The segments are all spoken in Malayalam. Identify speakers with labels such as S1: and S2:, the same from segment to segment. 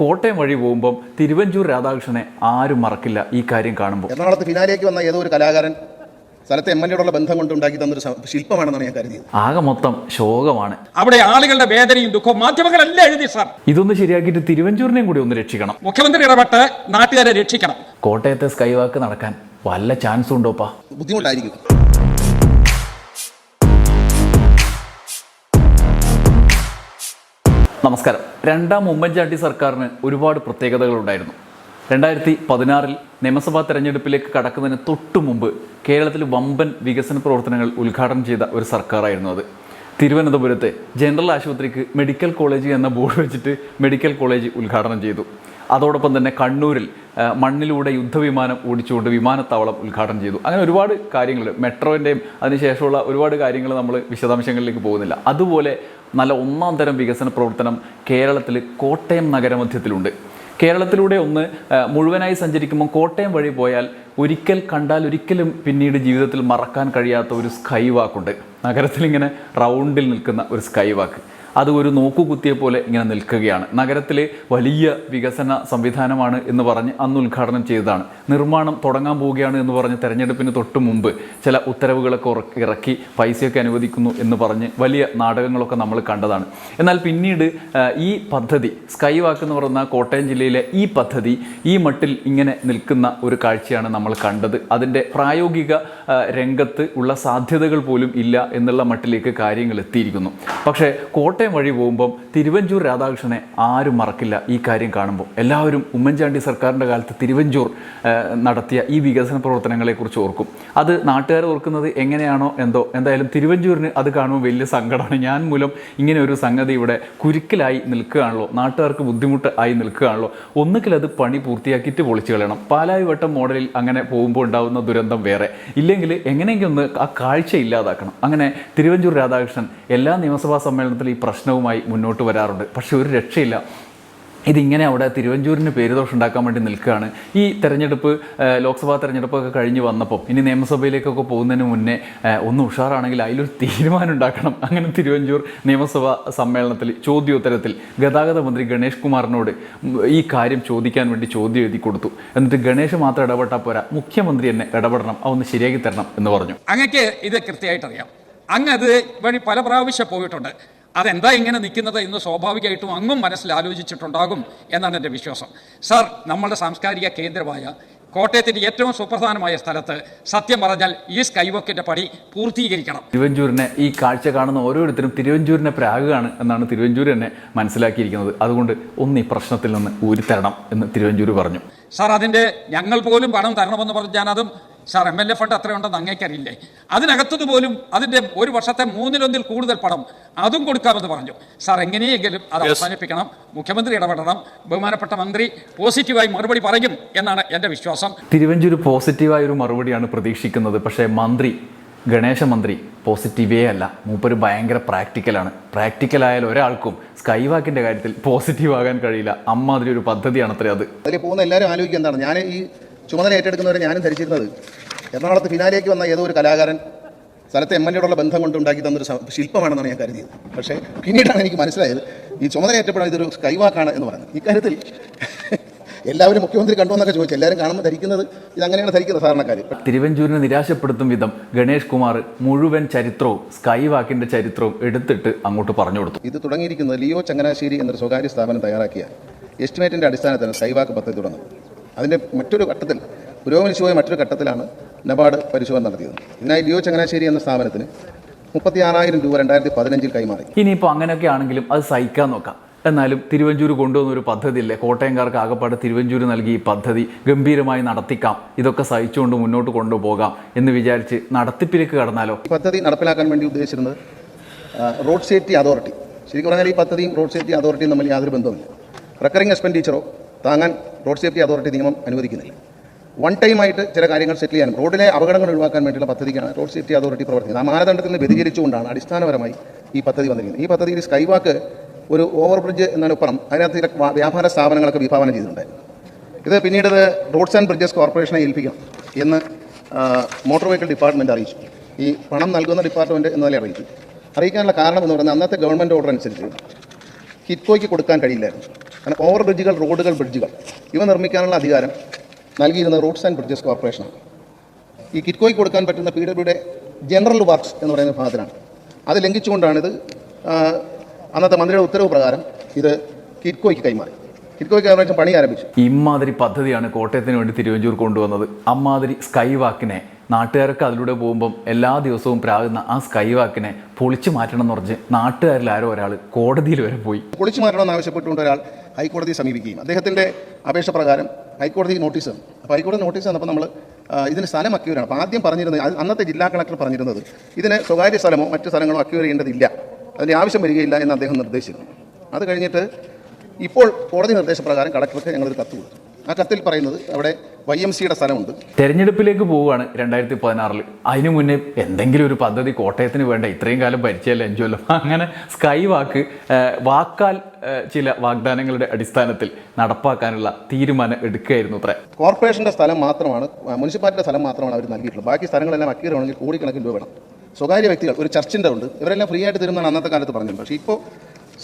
S1: കോട്ടയം വഴി പോകുമ്പം തിരുവഞ്ചൂർ രാധാകൃഷ്ണനെ ആരും മറക്കില്ല ഈ കാര്യം കാണുമ്പോൾ
S2: എറണാകുളത്ത് ഫിനാലേക്ക് വന്ന ഏതോ ഒരു കലാകാരൻ സ്ഥലത്തെ എം എൽ എയോടുള്ള ബന്ധം കൊണ്ട് ഉണ്ടാക്കി തന്നൊരു ശില്പമാണെന്നാണ് ഞാൻ കരുതിയത്.
S1: ആകെ മൊത്തം ശോകമാണ്.
S3: അവിടെ ആളുകളുടെ വേദനയും ദുഃഖവും മാധ്യമങ്ങളെല്ലാം എഴുതി സാർ?
S1: ഇതൊന്ന് ശരിയാക്കിയിട്ട് തിരുവഞ്ചൂരിനെയും കൂടി ഒന്ന് രക്ഷിക്കണം.
S3: മുഖ്യമന്ത്രി ഇടപെട്ട് നാട്ടുകാരെ രക്ഷിക്കണം.
S1: കോട്ടയത്തെ സ്കൈവാക്ക് നടക്കാൻ വല്ല ചാൻസും ഉണ്ടോപ്പാ?
S2: ബുദ്ധിമുട്ടായിരിക്കും.
S1: നമസ്കാരം. രണ്ടാം ഉമ്മൻചാണ്ടി സർക്കാരിന് ഒരുപാട് പ്രത്യേകതകളുണ്ടായിരുന്നു. രണ്ടായിരത്തി പതിനാറിൽ നിയമസഭാ തെരഞ്ഞെടുപ്പിലേക്ക് കടക്കുന്നതിന് തൊട്ടു മുമ്പ് കേരളത്തിൽ വമ്പൻ വികസന പ്രവർത്തനങ്ങൾ ഉദ്ഘാടനം ചെയ്ത ഒരു സർക്കാരായിരുന്നു അത്. തിരുവനന്തപുരത്തെ ജനറൽ ആശുപത്രിക്ക് മെഡിക്കൽ കോളേജ് എന്ന ബോർഡ് വെച്ചിട്ട് മെഡിക്കൽ കോളേജ് ഉദ്ഘാടനം ചെയ്തു. അതോടൊപ്പം തന്നെ കണ്ണൂരിൽ മണ്ണിലൂടെ യുദ്ധവിമാനം ഓടിച്ചുകൊണ്ട് വിമാനത്താവളം ഉദ്ഘാടനം ചെയ്തു. അങ്ങനെ ഒരുപാട് കാര്യങ്ങൾ മെട്രോന്റെയും അതിനുശേഷമുള്ള ഒരുപാട് കാര്യങ്ങൾ നമ്മൾ വിശദാംശങ്ങളിലേക്ക് പോകുന്നില്ല. അതുപോലെ നല്ല ഒന്നാം തരം വികസന പ്രവർത്തനം കേരളത്തിൽ കോട്ടയം നഗരമധ്യത്തിലുണ്ട്. കേരളത്തിലൂടെ ഒന്ന് മുഴുവനായി സഞ്ചരിക്കുമ്പോൾ കോട്ടയം വഴി പോയാൽ ഒരിക്കൽ കണ്ടാൽ ഒരിക്കലും പിന്നീട് ജീവിതത്തിൽ മറക്കാൻ കഴിയാത്ത ഒരു സ്കൈ വാക്കുണ്ട് നഗരത്തിൽ ഇങ്ങനെ റൗണ്ടിൽ നിൽക്കുന്ന ഒരു സ്കൈ വാക്ക് അത് ഒരു നോക്കുകുത്തിയെ പോലെ ഇങ്ങനെ നിൽക്കുകയാണ്. നഗരത്തിലെ വലിയ വികസന സംവിധാനമാണ് എന്ന് പറഞ്ഞ് അന്ന് ഉദ്ഘാടനം ചെയ്തതാണ്. നിർമ്മാണം തുടങ്ങാൻ പോവുകയാണ് എന്ന് പറഞ്ഞ് തെരഞ്ഞെടുപ്പിന് തൊട്ട് മുമ്പ് ചില ഉത്തരവുകളൊക്കെ ഇറക്കി പൈസയൊക്കെ അനുവദിക്കുന്നു എന്ന് പറഞ്ഞ് വലിയ നാടകങ്ങളൊക്കെ നമ്മൾ കണ്ടതാണ്. എന്നാൽ പിന്നീട് ഈ പദ്ധതി സ്കൈ വാക്ക് എന്ന് പറയുന്ന കോട്ടയം ജില്ലയിലെ ഈ പദ്ധതി ഈ മട്ടിൽ ഇങ്ങനെ നിൽക്കുന്ന ഒരു കാഴ്ചയാണ് നമ്മൾ കണ്ടത്. അതിന്റെ പ്രായോഗിക രംഗത്ത് ഉള്ള സാധ്യതകൾ പോലും ഇല്ല എന്നുള്ള മട്ടിലേക്ക് കാര്യങ്ങൾ എത്തിയിരിക്കുന്നു. പക്ഷേ കോട്ടയം വഴി പോകുമ്പം തിരുവഞ്ചൂർ രാധാകൃഷ്ണനെ ആരും മറക്കില്ല ഈ കാര്യം കാണുമ്പോൾ. എല്ലാവരും ഉമ്മൻചാണ്ടി സർക്കാരിന്റെ കാലത്ത് തിരുവഞ്ചൂർ നടത്തിയ ഈ വികസന പ്രവർത്തനങ്ങളെക്കുറിച്ച് ഓർക്കും. അത് നാട്ടുകാർ ഓർക്കുന്നത് എങ്ങനെയാണോ എന്തോ. എന്തായാലും തിരുവഞ്ചൂരിന് അത് കാണുമ്പോൾ വലിയ സങ്കടമാണ്. ഞാൻ മൂലം ഇങ്ങനെ ഒരു സംഗതി ഇവിടെ കുരുക്കിലായി നിൽക്കുകയാണല്ലോ. നാട്ടുകാർക്ക് ബുദ്ധിമുട്ട് ആയി നിൽക്കുകയാണല്ലോ. ഒന്നുകിൽ അത് പണി പൂർത്തിയാക്കിയിട്ട് പൊളിച്ചു കളയണം. പാലായി വട്ടം മോഡലിൽ അങ്ങനെ പോകുമ്പോൾ ഉണ്ടാകുന്ന ദുരന്തം വേറെ. ഇല്ലെങ്കിൽ എങ്ങനെയെങ്കിലും ഒന്ന് ആ കാഴ്ച ഇല്ലാതാക്കണം. അങ്ങനെ തിരുവഞ്ചൂർ രാധാകൃഷ്ണൻ എല്ലാ നിയമസഭാ സമ്മേളനത്തിലും ഈ പ്രശ്നവുമായി മുന്നോട്ട് വരാറുണ്ട്. പക്ഷെ ഒരു രക്ഷയില്ല. ഇതിങ്ങനെ അവിടെ തിരുവഞ്ചൂരിന് പേരുദോഷം ഉണ്ടാക്കാൻ വേണ്ടി നിൽക്കുകയാണ്. ഈ തെരഞ്ഞെടുപ്പ് ലോക്സഭാ തെരഞ്ഞെടുപ്പൊക്കെ കഴിഞ്ഞ് വന്നപ്പോൾ ഇനി നിയമസഭയിലേക്കൊക്കെ പോകുന്നതിന് മുന്നേ ഒന്ന് ഉഷാറാണെങ്കിൽ അതിലൊരു തീരുമാനം ഉണ്ടാക്കണം. അങ്ങനെ തിരുവഞ്ചൂർ നിയമസഭാ സമ്മേളനത്തിൽ ചോദ്യോത്തരത്തിൽ ഗതാഗത മന്ത്രി ഗണേഷ് കുമാറിനോട് ഈ കാര്യം ചോദിക്കാൻ വേണ്ടി ചോദ്യം എഴുതി കൊടുത്തു. എന്നിട്ട് ഗണേഷ് മാത്രം ഇടപെട്ടാൽ പോരാ. മുഖ്യമന്ത്രി തന്നെ ഇടപെടണം. അതൊന്ന് ശരിയാക്കി തരണം എന്ന് പറഞ്ഞു.
S3: അങ്ങക്ക് ഇത് കൃത്യമായിട്ട് അറിയാം അങ്ങ് അത് വഴി പല പ്രാവശ്യം പോയിട്ടുണ്ട്. അതെന്താ ഇങ്ങനെ നിൽക്കുന്നത് എന്ന് സ്വാഭാവികമായിട്ടും അങ്ങും മനസ്സിൽ ആലോചിച്ചിട്ടുണ്ടാകും എന്നാണ് എന്റെ വിശ്വാസം. സാർ നമ്മളുടെ സാംസ്കാരിക കേന്ദ്രമായ കോട്ടയത്തിന്റെ ഏറ്റവും സുപ്രധാനമായ സ്ഥലത്ത് സത്യം പറഞ്ഞാൽ ഈ സ്കൈവോക്കിന്റെ പണി പൂർത്തീകരിക്കണം.
S1: തിരുവഞ്ചൂരിനെ ഈ കാഴ്ച കാണുന്ന ഓരോരുത്തരും തിരുവഞ്ചൂരിനെ പ്രാഗാണ് എന്നാണ് തിരുവഞ്ചൂർ തന്നെ മനസ്സിലാക്കിയിരിക്കുന്നത്. അതുകൊണ്ട് ഒന്ന് ഈ പ്രശ്നത്തിൽ നിന്ന് ഊരിത്തരണം എന്ന് തിരുവഞ്ചൂർ പറഞ്ഞു.
S3: സാർ അതിന്റെ ഞങ്ങൾ പോലും പണം തരണമെന്ന് പറഞ്ഞാൽ അതും sir M L A fund അത്രയുണ്ടെന്ന് അങ്ങേക്കറിയില്ലേ? അതിനകത്തത് പോലും അതിന്റെ ഒരു വർഷത്തെ മൂന്നിലൊന്നിൽ കൂടുതൽ പണം അതും കൊടുക്കാമെന്ന് പറഞ്ഞു. സാർ എങ്ങനെയെങ്കിലും അത് അവസാനിപ്പിക്കണം. മുഖ്യമന്ത്രി ഇടപെടണം. ബഹുമാനപ്പെട്ട മന്ത്രി പോസിറ്റീവായി മറുപടി പറയും എന്നാണ് എന്റെ വിശ്വാസം.
S1: തിരുവഞ്ചൂർ പോസിറ്റീവായ ഒരു മറുപടിയാണ് പ്രതീക്ഷിക്കുന്നത്. പക്ഷേ മന്ത്രി ഗണേശ മന്ത്രി പോസിറ്റീവേ അല്ല. മൂപ്പര് ഭയങ്കര പ്രാക്ടിക്കലാണ് പ്രാക്ടിക്കലായാൽ ഒരാൾക്കും സ്കൈവാക്കിന്റെ കാര്യത്തിൽ പോസിറ്റീവ് ആകാൻ കഴിയില്ല. അമ്മാതിരി ഒരു പദ്ധതിയാണ് അത്രേ അത്.
S2: അതിൽ പോകുന്ന എല്ലാവരും ആലോചിക്കുക എന്താണ്? ഞാൻ ഈ ചുമതല ഏറ്റെടുക്കുന്നവരെ ഞാനും ധരിച്ചിരുന്നത്. എറണാകുളത്ത് ഫിനാലേക്ക് വന്ന ഏതോ ഒരു കലാകാരൻ സ്ഥലത്തെ എം എൽ എയോടുള്ള ബന്ധം കൊണ്ട് ഉണ്ടാക്കി തന്നൊരു ശില്പമാണെന്നാണ് ഞാൻ കരുതിയത്. പക്ഷേ പിന്നീടാണ് എനിക്ക് മനസ്സിലായത് ഈ ചുമതല ഏറ്റപ്പെടാൻ ഇതൊരു കൈവാക്കാണ് എന്ന് പറയുന്നത്. ഇക്കാര്യത്തിൽ എല്ലാവരും മുഖ്യമന്ത്രി കണ്ടു എന്നൊക്കെ ചോദിച്ചു. എല്ലാവരും കാണുമ്പോൾ ധരിക്കുന്നത് ഇതങ്ങനെയാണ് ധരിക്കുന്നത് സാധാരണക്കാർ
S1: തിരുവഞ്ചൂരിനെ നിരാശപ്പെടുത്തും വിധം ഗണേഷ് കുമാർ മുഴുവൻ ചരിത്രവും സ്കൈവാക്കിന്റെ ചരിത്രവും എടുത്തിട്ട് അങ്ങോട്ട് പറഞ്ഞു കൊടുത്തു.
S2: ഇത് തുടങ്ങിയിരിക്കുന്നത് ലിയോ ചങ്ങനാശ്ശേരി എന്നൊരു സ്വകാര്യ സ്ഥാപനം തയ്യാറാക്കിയ എസ്റ്റിമേറ്റിന്റെ അടിസ്ഥാനത്തിലാണ് സ്കൈവാക്ക് പദ്ധതി തുടങ്ങുന്നത്. അതിന്റെ മറ്റൊരു ഘട്ടത്തിൽ പുരോഗമിച്ചുപോയ മറ്റൊരു ഘട്ടത്തിലാണ് നബാർഡ് പരിശോധന നടത്തിയത്. ഇതിനായി ലിയോ ചങ്ങനാശ്ശേരി എന്ന സ്ഥാപനത്തിന് മുപ്പത്തി ആറായിരം രൂപ രണ്ടായിരത്തി പതിനഞ്ചിൽ കൈമാറി.
S1: ഇനിയിപ്പോൾ അങ്ങനെയൊക്കെ ആണെങ്കിലും അത് സഹിക്കാൻ നോക്കാം. എന്നാലും തിരുവഞ്ചൂർ കൊണ്ടുവന്ന ഒരു പദ്ധതിയില്ലേ കോട്ടയംകാർക്ക് ആകപ്പാട് തിരുവഞ്ചൂർ നൽകി ഈ പദ്ധതി ഗംഭീരമായി നടത്തിക്കാം. ഇതൊക്കെ സഹിച്ചുകൊണ്ട് മുന്നോട്ട് കൊണ്ടുപോകാം എന്ന് വിചാരിച്ച് നടത്തിപ്പിലേക്ക് കടന്നാലോ?
S2: ഈ പദ്ധതി നടപ്പിലാക്കാൻ വേണ്ടി ഉദ്ദേശിച്ചിരുന്നത് റോഡ് സേഫ്റ്റി അതോറിറ്റി. ശരിക്കും പറഞ്ഞാൽ ഈ പദ്ധതിയും റോഡ് സേഫ്റ്റി അതോറിറ്റിയും തമ്മിൽ യാതൊരു ബന്ധവുമില്ല. റെക്കറിംഗ് എക്സ്പെൻഡിച്ചറോ താങ്ങാൻ റോഡ് സേഫ്റ്റി അതോറിറ്റി നിയമം അനുവദിക്കുന്നില്ല. വൺ ടൈം ആയിട്ട് ചില കാര്യങ്ങൾ സെറ്റിൽ ചെയ്യാനും റോഡിലെ അപകടങ്ങൾ ഒഴിവാക്കാൻ വേണ്ടിയുള്ള പദ്ധതിക്കാണ് റോഡ് സേഫ്റ്റി അതോറിറ്റി പ്രവർത്തിക്കുന്നത്. ആ മാനദണ്ഡത്തിൽ നിന്ന് വ്യതിചരിച്ചുകൊണ്ടാണ് അടിസ്ഥാനപരമായി ഈ പദ്ധതി വന്നിരിക്കുന്നത്. ഈ പദ്ധതിയിൽ സ്കൈ വാക്ക് ഒരു ഓവർ ബ്രിഡ്ജ് എന്നതിനപ്പുറം അതിനകത്ത് ചില വ്യാപാര സ്ഥാപനങ്ങളൊക്കെ വിഭാവനം ചെയ്തിട്ടുണ്ട്. ഇത് പിന്നീട് റോഡ്സ് ആൻഡ് ബ്രിഡ്ജസ് കോർപ്പറേഷനെ ഏൽപ്പിക്കണം എന്ന് മോട്ടോർ വെഹിക്കിൾ ഡിപ്പാർട്ട്മെന്റ് അറിയിച്ചു. ഈ പണം നൽകുന്ന ഡിപ്പാർട്ട്മെന്റ് എന്നതിലെ അറിയിച്ചു. അറിയിക്കാനുള്ള കാരണം എന്ന് പറയുന്നത് അന്നത്തെ ഗവൺമെന്റ് ഓർഡർ അനുസരിച്ച് കിറ്റ്കോയ്ക്ക് കൊടുക്കാൻ കഴിയില്ലായിരുന്നു. കാരണം ഓവർ ബ്രിഡ്ജുകൾ റോഡുകൾ ബ്രിഡ്ജുകൾ ഇവ നിർമ്മിക്കാനുള്ള അധികാരം നൽകിയിരുന്നത് റോഡ്സ് ആൻഡ് ബ്രിഡ്ജസ് കോർപ്പറേഷനാണ് ഈ കിറ്റ്കോയ്ക്ക് കൊടുക്കാൻ പറ്റുന്ന പി ഡബ്ല്യുടെ ജനറൽ വർക്ക്സ് എന്ന് പറയുന്ന ഭാഗത്തിലാണ് അത് ലംഘിച്ചുകൊണ്ടാണിത് അന്നത്തെ മന്ത്രിയുടെ ഉത്തരവ് പ്രകാരം ഇത് കിറ്റ്കോയ്ക്ക് കൈമാറി. കിറ്റ്കോയ്ക്ക് പണി ആരംഭിച്ചു.
S1: ഇമ്മാതിരി പദ്ധതിയാണ് കോട്ടയത്തിന് വേണ്ടി തിരുവഞ്ചൂർ കൊണ്ടുവന്നത്. അമ്മാതിരി സ്കൈ വാക്കിനെ നാട്ടുകാരൊക്കെ അതിലൂടെ പോകുമ്പം എല്ലാ ദിവസവും പ്രാകുന്ന ആ സ്കൈ വാക്കിനെ പൊളിച്ചു മാറ്റണം എന്ന് പറഞ്ഞ് നാട്ടുകാരിൽ ആരോ ഒരാൾ കോടതിയിൽ വരെ പോയി.
S2: പൊളിച്ചു മാറ്റണമെന്ന് ആവശ്യപ്പെട്ടുകൊണ്ട് ഒരാൾ ഹൈക്കോടതിയെ സമീപിക്കുകയും അദ്ദേഹത്തിന്റെ അപേക്ഷ പ്രകാരം ഹൈക്കോടതി നോട്ടീസ് തന്നു. അപ്പോൾ ഹൈക്കോടതി നോട്ടീസ് തന്നപ്പോൾ നമ്മൾ ഇതിന് സ്ഥലം അക്യൂരാണ് അപ്പോൾ ആദ്യം പറഞ്ഞിരുന്നത് അന്നത്തെ ജില്ലാ കളക്ടർ പറഞ്ഞിരുന്നത് ഇതിന് സ്വകാര്യ സ്ഥലമോ മറ്റ് സ്ഥലങ്ങളോ അക്യൂർ ചെയ്യേണ്ടതില്ല. അതിന്റെ ആവശ്യം വരികയില്ല എന്ന് അദ്ദേഹം നിർദ്ദേശിച്ചിരുന്നു. അത് കഴിഞ്ഞിട്ട് ഇപ്പോൾ കോടതി നിർദ്ദേശപ്രകാരം കളക്ടർക്ക് ഞങ്ങളൊരു കത്ത് കൊടുത്തു. ആ കത്തിൽ പറയുന്നത് അവിടെ വൈ എം സിയുടെ സ്ഥലമുണ്ട്.
S1: തെരഞ്ഞെടുപ്പിലേക്ക് പോവുകയാണ് രണ്ടായിരത്തി പതിനാറിൽ അതിനു മുന്നേ എന്തെങ്കിലും ഒരു പദ്ധതി കോട്ടയത്തിന് വേണ്ട ഇത്രയും കാലം ഭരിച്ചല്ലേ അഞ്ചുമല്ലോ അങ്ങനെ സ്കൈ വാക്ക് വാക്കാൽ ചില വാഗ്ദാനങ്ങളുടെ അടിസ്ഥാനത്തിൽ നടപ്പാക്കാനുള്ള തീരുമാനം എടുക്കുകയായിരുന്നു അത്ര.
S2: കോർപ്പറേഷന്റെ സ്ഥലം മാത്രമാണ് മുനിസിപ്പാലിറ്റിയുടെ സ്ഥലം മാത്രമാണ് അവർ നൽകിയിട്ടുള്ളത്. ബാക്കി സ്ഥലങ്ങളെല്ലാം അക്കീരണമെങ്കിൽ കോടിക്കണക്കിന് രൂപ വേണം. സ്വകാര്യ വ്യക്തികൾ ഒരു ചർച്ചിന്റെ ഉണ്ട്. ഇവരെല്ലാം ഫ്രീ ആയിട്ട് തരുന്നതാണ് അന്നത്തെ കാലത്ത് പറഞ്ഞത്. പക്ഷേ ഇപ്പോൾ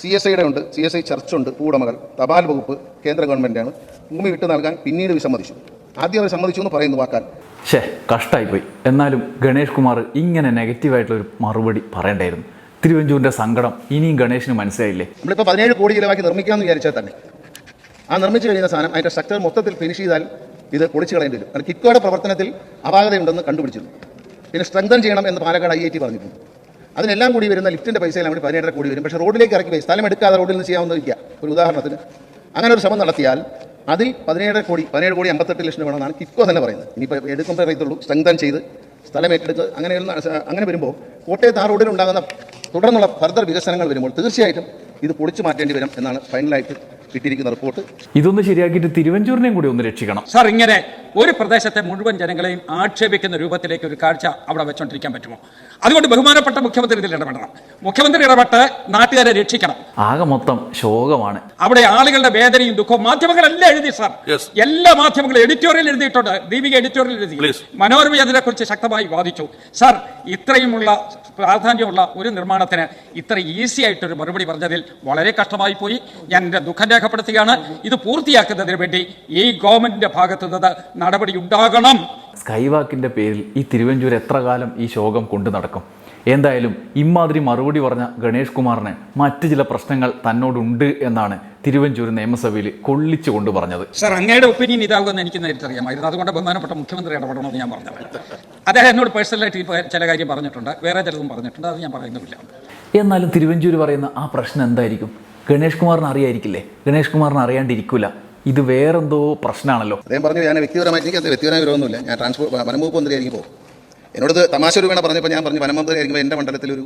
S2: സി എസ് ഐയുടെ ഉണ്ട് സി എസ് ഐ ചർച്ചുണ്ട് ഭൂവുടമകൾ തപാൽ വകുപ്പ് കേന്ദ്ര ഗവൺമെന്റാണ് ഭൂമി വിട്ടു നൽകാൻ പിന്നീട് വിസമ്മതിച്ചു ആദ്യം അവർ സമ്മതിച്ചു എന്ന് പറയുന്നു വാക്കാൻ.
S1: ഷേ കഷ്ടായിപ്പോയി. എന്നാലും ഗണേഷ് കുമാർ ഇങ്ങനെ നെഗറ്റീവായിട്ടുള്ള ഒരു മറുപടി പറയണ്ടായിരുന്നു. തിരുവഞ്ചൂരിന്റെ സങ്കടം ഇനിയും ഗണേഷിന് മനസ്സിലായില്ലേ?
S2: നമ്മളിപ്പോൾ പതിനേഴ് കോടി ചിലവാക്കി നിർമ്മിക്കാമെന്ന് വിചാരിച്ചാൽ തന്നെ. ആ നിർമ്മിച്ചു കഴിയുന്ന സാധനം അതിന്റെ സ്ട്രക്ചർ മൊത്തത്തിൽ ഫിനിഷ് ചെയ്താൽ ഇത് പൊളിച്ചു കളയേണ്ടി വരും. കാരണം കിക്കോയുടെ പ്രവർത്തനത്തിൽ അപാകതയുണ്ടെന്ന് കണ്ടുപിടിച്ചിരുന്നു. പിന്നെ സ്ട്രെങ്തൻ ചെയ്യണം എന്ന് പാലക്കാട് ഐ ഐ ടി പറഞ്ഞിട്ടുണ്ട്. അതിനെല്ലാം കൂടി വരുന്ന ലിഫ്റ്റിന്റെ പൈസയിൽ കൂടി പതിനേഴര കൂടി വരും. പക്ഷേ റോഡിലേക്ക് ഇറക്കി പോയി. സ്ഥലം എടുക്കാതെ റോഡിൽ നിന്ന് ചെയ്യാവുന്നതില്ല ഒരു ഉദാഹരണത്തിന് അങ്ങനെ ഒരു ശ്രമം നടത്തിയാൽ അതിൽ പതിനേഴര കോടി പതിനേഴ് കോടി അമ്പത്തെട്ട് ലക്ഷം വേണമെന്നാണ് കിറ്റ്കോ തന്നെ പറയുന്നത്. ഇനിയിപ്പോൾ എടുക്കുമ്പോൾ അറിയത്തുള്ളൂ സ്ട്രെങ്തൻ ചെയ്ത് സ്ഥലം ഏറ്റെടുത്ത് അങ്ങനെ അങ്ങനെ വരുമ്പോൾ കോട്ടയത്ത് ആ റോഡിൽ ഉണ്ടാകുന്ന തുടർന്നുള്ള ഫർദർ വികസനങ്ങൾ വരുമ്പോൾ തീർച്ചയായിട്ടും ഇത് പൊളിച്ചു മാറ്റേണ്ടി വരും എന്നാണ് ഫൈനലായിട്ട് കിട്ടിയിരിക്കുന്ന റിപ്പോർട്ട്.
S1: ഇതൊന്ന് ശരിയാക്കിയിട്ട് തിരുവഞ്ചൂരിനെയും കൂടി ഒന്ന് രക്ഷിക്കണം.
S3: സാർ ഇങ്ങനെ ഒരു പ്രദേശത്തെ മുഴുവൻ ജനങ്ങളെയും ആക്ഷേപിക്കുന്ന രൂപത്തിലേക്ക് ഒരു കാഴ്ച അവിടെ വെച്ചോണ്ടിരിക്കാൻ പറ്റുമോ? അതുകൊണ്ട് ബഹുമാനപ്പെട്ട മുഖ്യമന്ത്രി ഇതിൽ ഇടപെടണം. മുഖ്യമന്ത്രി ഇടപെട്ട് നാട്ടുകാരെ രക്ഷിക്കണം.
S1: ആകെ മൊത്തം ശോകമാണ്.
S3: അവിടെ ആളുകളുടെ വേദനയും ദുഃഖവും മാധ്യമങ്ങളെല്ലാം എഴുതി സാർ. എല്ലാ മാധ്യമങ്ങളും എഡിറ്റോറിയൽ എഴുതിയിട്ടുണ്ട്. ദീപിക എഡിറ്റോറിയൽ എഴുതി. മനോരമ അതിനെക്കുറിച്ച് ശക്തമായി വാദിച്ചു. സാർ ഇത്രയുമുള്ള പ്രാധാന്യമുള്ള ഒരു നിർമ്മാണത്തിന് ഇത്ര ഈസി ആയിട്ടൊരു മറുപടി പറഞ്ഞതിൽ വളരെ കഷ്ടമായി പോയി ഞാൻ എന്റെ ദുഃഖം രേഖപ്പെടുത്തുകയാണ്. ഇത് പൂർത്തിയാക്കുന്നതിന് വേണ്ടി ഈ ഗവൺമെന്റിന്റെ ഭാഗത്തു നിന്ന് നടപടി ഉണ്ടാകണം.
S1: സ്കൈവാക്കിന്റെ പേരിൽ ഈ തിരുവഞ്ചൂർ എത്ര കാലം ഈ ശോകം കൊണ്ടു നടക്കും? എന്തായാലും ഇമാതിരി മറുപടി പറഞ്ഞ ഗണേഷ് കുമാറിന് മറ്റ് ചില പ്രശ്നങ്ങൾ തന്നോടുണ്ട് എന്നാണ് തിരുവഞ്ചൂർ നിയമസഭയിൽ കൊള്ളിച്ചു കൊണ്ട് പറഞ്ഞത്.
S3: സാർ അങ്ങയുടെ ഒപ്പീനിയൻ ഇതാകുമെന്ന് എനിക്ക് നേരിട്ട് അറിയാമായിരുന്നു. അതുകൊണ്ട് ബഹുമാനപ്പെട്ട മുഖ്യമന്ത്രി ഇടപെടണമെന്ന് ഞാൻ പറഞ്ഞത് അദ്ദേഹം എന്നോട് പേഴ്സണലായിട്ട് ഈ ചില കാര്യം പറഞ്ഞിട്ടുണ്ട്. വേറെ ചിലതും പറഞ്ഞിട്ടുണ്ട്. അത് ഞാൻ പറയുന്നില്ല
S1: എന്നാലും തിരുവഞ്ചൂർ പറയുന്ന ആ പ്രശ്നം എന്തായിരിക്കും? ഗണേഷ് കുമാറിന് അറിയായിരിക്കില്ലേ? ഗണേഷ് കുമാറിന് അറിയാണ്ടിരിക്കില്ല ഇത് വേറെന്തോ പ്രശ്നമാണല്ലോ.
S2: അദ്ദേഹം പറഞ്ഞു ഞാൻ വ്യക്തിപരമായിട്ട് എനിക്ക് വ്യക്തിപരമായ വിരോധമൊന്നുമില്ല. ഞാൻ ട്രാൻസ്പോർട്ട് വനംവകുപ്പ് മന്ത്രിയായിരിക്കും പോകും. എന്നോട് തമാശ ഒരു വേണ പറഞ്ഞപ്പോൾ ഞാൻ പറഞ്ഞു വനമന്ത്രി ആയിരിക്കുമ്പോൾ എന്റെ മണ്ഡലത്തിൽ ഒരു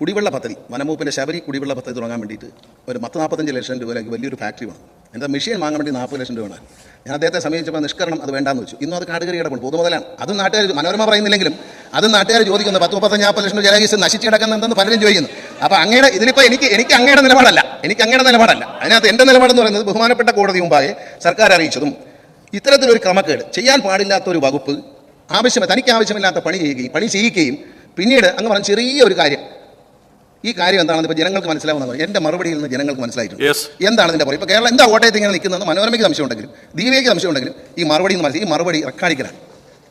S2: കുടിവെള്ള പദ്ധതി വനംവകുപ്പിന്റെ ശബരി കുടിവെള്ള പദ്ധതി തുടങ്ങാൻ വേണ്ടിയിട്ട് ഒരു പത്ത് നാൽപ്പത്തഞ്ച് ലക്ഷം രൂപയിലേക്ക് വലിയൊരു ഫാക്ടറി വേണം. എന്താ മെഷീൻ വാങ്ങാൻ വേണ്ടി നാൽപ്പത് ലക്ഷം രൂപ വേണം. ഞാൻ അദ്ദേഹത്തെ സമീപിച്ചപ്പോൾ നിഷ്കരണം അത് വേണ്ടാന്ന് വെച്ചു. ഇന്നും അത് കാടുകറി കിടപ്പുണ്ട്. പൊതുമുതലാണ്. അതും നാട്ടുകാർ മനോരമ പറയുന്നില്ലെങ്കിലും അതും നാട്ടുകാർ ചോദിക്കുന്നു പത്ത് മുപ്പത്തഞ്ച് നാൽപ്പത് ലക്ഷം രൂപ ജലകീസ് നശിച്ച് കിടക്കുന്നുണ്ടെന്ന് പലരും ചോദിക്കുന്നു. അപ്പോൾ അങ്ങയുടെ ഇതിലിപ്പോൾ എനിക്ക് എനിക്ക് അങ്ങയുടെ നിലപാടല്ല. എനിക്ക് അങ്ങയുടെ നിലപാടല്ല. അതിനകത്ത് എന്റെ നിലപാടെന്ന് പറയുന്നത് ബഹുമാനപ്പെട്ട കോടതി മുമ്പാകെ സർക്കാർ അറിയിച്ചതും ഇത്തരത്തിലൊരു ക്രമക്കേട്. ചെയ്യാൻ പാടില്ലാത്തൊരു വകുപ്പ് ആവശ്യം തനിക്ക് ആവശ്യമില്ലാത്ത പണി ചെയ്യുകയും പണി ചെയ്യിക്കുകയും പിന്നീട് അങ്ങ് പറഞ്ഞ ചെറിയ ഒരു കാര്യം. ഈ കാര്യം എന്താണെന്ന് ഇപ്പോൾ ജനങ്ങൾക്ക് മനസ്സിലാവുന്ന എന്റെ മറുപടിയിൽ നിന്ന് ജനങ്ങൾക്ക് മനസ്സിലായിട്ടുണ്ട്. എന്താണ് ഇതിന്റെ പറയുക ഇപ്പോൾ കേരളം എന്താ കോട്ടയത്ത് ഇങ്ങനെ നിൽക്കുന്നത് മനോരമയ്ക്ക് സംശയം സംശയമുണ്ടെങ്കിലും ദീപയ്ക്ക് സംശയമുണ്ടെങ്കിലും ഈ മറുപടി എന്ന് മനസ്സിലായി ഈ മറുപടി റെക്കാർഡിക്കലാണ്.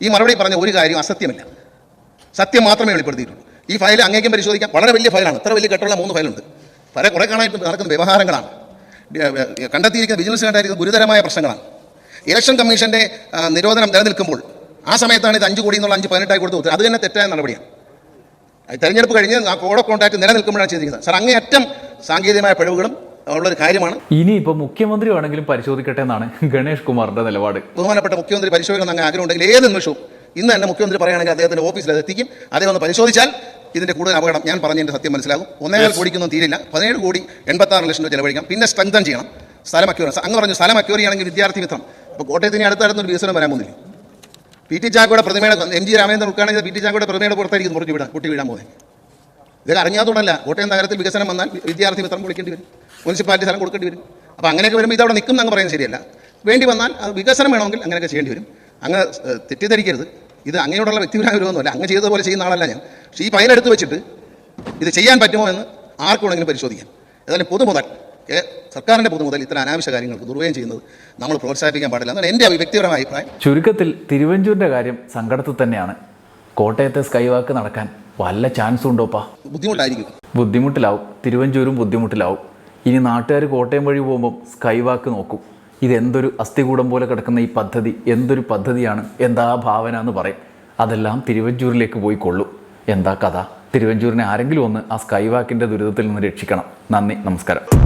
S2: ഈ മറുപടി പറഞ്ഞ ഒരു കാര്യം അസത്യമില്ല. സത്യം മാത്രമേ വെളിപ്പെടുത്തിയിട്ടുള്ളൂ. ഈ ഫയൽ അങ്ങേക്കും പരിശോധിക്കാം. വളരെ വലിയ ഫയലാണ്. ഇത്ര വലിയ കെട്ടുള്ള മൂന്ന് ഫയലുണ്ട്. പല കുറെ കാണാനായിട്ട് നടക്കുന്ന വ്യവഹാരങ്ങളാണ്. കണ്ടെത്തിയിരിക്കുന്ന വിജിലൻസ് കണ്ടായിരിക്കുന്ന ഗുരുതരമായ പ്രശ്നങ്ങളാണ്. ഇലക്ഷൻ കമ്മീഷന്റെ നിരോധനം നിലനിൽക്കുമ്പോൾ ആ സമയത്താണ് ഇത് അഞ്ച് കോടി എന്നുള്ള അഞ്ച് പതിനെട്ടായി കൊടുത്തു കൊടുത്തത് അത് തന്നെ തെറ്റായ നടപടിയാണ്. തെരഞ്ഞെടുപ്പ് കഴിഞ്ഞ് ആ കോഡ് കോൺടാക്ട് നിലനിൽക്കുമ്പോഴാണ് ചെയ്തിരിക്കുന്നത്. സാർ അങ്ങേയറ്റം സാങ്കേതികമായ പിഴവുകളും ഉള്ളൊരു കാര്യമാണ്.
S1: ഇനി ഇപ്പൊ മുഖ്യമന്ത്രി വേണമെങ്കിലും പരിശോധിക്കട്ടെ എന്നാണ് ഗണേഷ് കുമാറിന്റെ നിലപാട്.
S2: ബഹുമാനപ്പെട്ട മുഖ്യമന്ത്രി പരിശോധിക്കണം അങ്ങനെ ആഗ്രഹം ഉണ്ടെങ്കിൽ ഏത് നിമിഷവും ഇന്ന് തന്നെ മുഖ്യമന്ത്രി പറയുകയാണെങ്കിൽ അദ്ദേഹത്തിന്റെ ഓഫീസിൽ അത് എത്തിക്കും. അദ്ദേഹം ഒന്ന് പരിശോധിച്ചാൽ ഇതിന്റെ കൂടുതൽ അപകടം ഞാൻ പറഞ്ഞതിന്റെ സത്യം മനസ്സിലാകും. ഒന്നേകാൽ കോടിക്കൊന്നും തീരില്ല. പതിനേഴ് കോടി എൺപത്തി ആറ് ലക്ഷം രൂപ ചെലവഴിക്കാം. പിന്നെ സ്ട്രെങ്തൻ ചെയ്യണം. സ്ഥലം അക്യൂർ അങ്ങ് പറഞ്ഞു സ്ഥലം അക്യൂർ ആണെങ്കിൽ വിദ്യാർത്ഥി മിത്രം. അപ്പോൾ കോട്ടയത്തിന് അടുത്തടുത്തൊരു വികസനം വരാൻ പോകുന്നില്ല. പി ടി ചാക്കോയുടെ പ്രതിമയുടെ എം ജി രാമേന്ദ്രൻ ഉൾക്കാണെങ്കിൽ പി ടി ചാക്കോയുടെ പ്രതിമയുടെ പുറത്തായിരിക്കും മുറിഞ്ഞു വിടാൻ കുട്ടി വീഴാൻ പോകുന്നത് ഇതൊക്കെ അറിഞ്ഞാത്തോടല്ല കോട്ടയം നഗരത്തിൽ വികസനം വന്നാൽ വിദ്യാർത്ഥി മിത്രം വിളിക്കേണ്ടി വരും മുനിസിപ്പാലിറ്റി സ്ഥലം കൊടുക്കേണ്ടി വരും. അപ്പോൾ അങ്ങനെയൊക്കെ വരുമ്പോൾ ഇതവിടെ നിൽക്കും എന്നങ്ങ് പറയുന്നത് ശരിയല്ല. വേണ്ടി വന്നാൽ അത് വികസനം വേണമെങ്കിൽ അങ്ങനെയൊക്കെ ചെയ്യേണ്ടി വരും. അങ്ങ് തെറ്റിദ്ധരിക്കരുത്. ഇത് അങ്ങനെയോടുള്ള വ്യക്തിപരമായ വിരോധമൊന്നുമല്ല. അങ്ങ് ചെയ്തതുപോലെ ചെയ്യുന്ന ആളല്ല ഞാൻ. പക്ഷേ ഈ ഫയൽ എടുത്ത് വെച്ചിട്ട് ഇത് ചെയ്യാൻ പറ്റുമോ എന്ന് ആർക്കും വേണമെങ്കിലും പരിശോധിക്കാം. ഏതായാലും പൊതുമുതൽ കേ- സർക്കാരിന്റെ പൊതു മുതൽ ഇത്തരം അനാവശ്യ കാര്യങ്ങൾക്ക് ദുർവ്യയം ചെയ്യുന്നത് നമ്മൾ പ്രോത്സാഹിപ്പിക്കാൻ പാടില്ല എന്നാണ് എന്റെ വ്യക്തിപരമായ അഭിപ്രായം.
S1: ചുരുക്കത്തിൽ തിരുവഞ്ചൂരിന്റെ കാര്യം സങ്കടത്തിൽ തന്നെയാണ്. കോട്ടയത്തെ സ്കൈവാക്ക് നടക്കാൻ വല്ല ചാൻസും ഉണ്ടോപ്പാ?
S2: ബുദ്ധിമുട്ടായിരിക്കും.
S1: ബുദ്ധിമുട്ടിലാവും. തിരുവഞ്ചൂരും ബുദ്ധിമുട്ടിലാവും. ഇനി നാട്ടുകാർ കോട്ടയം വഴി പോകുമ്പോൾ സ്കൈവാക്ക് നോക്കും. ഇതെന്തൊരു അസ്ഥികൂടം പോലെ കിടക്കുന്ന ഈ പദ്ധതി എന്തൊരു പദ്ധതിയാണ് എന്താ ഭാവന എന്ന് പറയും. അതെല്ലാം തിരുവഞ്ചൂരിലേക്ക് പോയി കൊള്ളും. എന്താ കഥ? തിരുവഞ്ചൂരിനെ ആരെങ്കിലും ഒന്ന് ആ സ്കൈവാക്കിന്റെ ദുരിതത്തിൽ നിന്ന് രക്ഷിക്കണം. നന്ദി നമസ്കാരം.